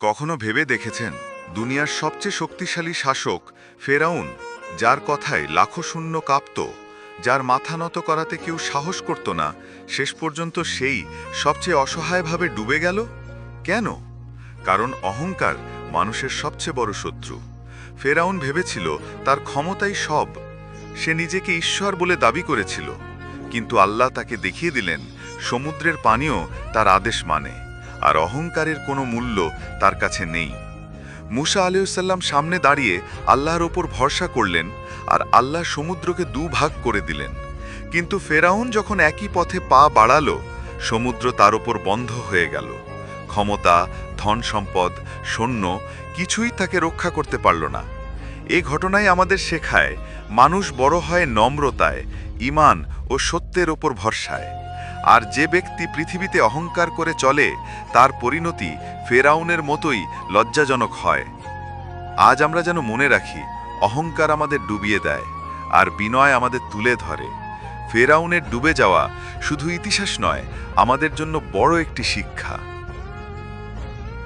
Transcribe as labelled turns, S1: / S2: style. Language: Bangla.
S1: কখনো ভেবে দেখেছেন, দুনিয়ার সবচেয়ে শক্তিশালী শাসক ফেরাউন, যার কথায় লাখো শূন্য কাঁপত, যার মাথা নত করাতে কেউ সাহস করত না, শেষ পর্যন্ত সেই সবচেয়ে অসহায়ভাবে ডুবে গেল? কেন? কারণ অহংকার মানুষের সবচেয়ে বড় শত্রু। ফেরাউন ভেবেছিল তার ক্ষমতাই সব। সে নিজেকে ঈশ্বর বলে দাবি করেছিল। কিন্তু আল্লাহ তাকে দেখিয়ে দিলেন, সমুদ্রের পানিও তার আদেশ মানে। আর অহংকারের কোনো মূল্য তার কাছে নেই। মুসা আলাইসাল্লাম সামনে দাঁড়িয়ে আল্লাহর ওপর ভরসা করলেন আর আল্লাহ সমুদ্রকে দুভাগ করে দিলেন। কিন্তু ফেরাউন যখন একই পথে পা বাড়ালো, সমুদ্র তার ওপর বন্ধ হয়ে গেল। ক্ষমতা, ধন সম্পদ, সৈন্য কিছুই তাকে রক্ষা করতে পারল না। এ ঘটনায় আমাদের শেখায়, মানুষ বড় হয় নম্রতায় ইমান ও সত্যের ওপর ভরসায়। আর যে ব্যক্তি পৃথিবীতে অহংকার করে চলে, তার পরিণতি ফেরাউনের মতোই লজ্জাজনক হয়। আজ আমরা যেন মনে রাখি, অহংকার আমাদের ডুবিয়ে দেয় আর বিনয় আমাদের তুলে ধরে। ফেরাউনের ডুবে যাওয়া শুধু ইতিহাস নয়, আমাদের জন্য বড় একটি শিক্ষা।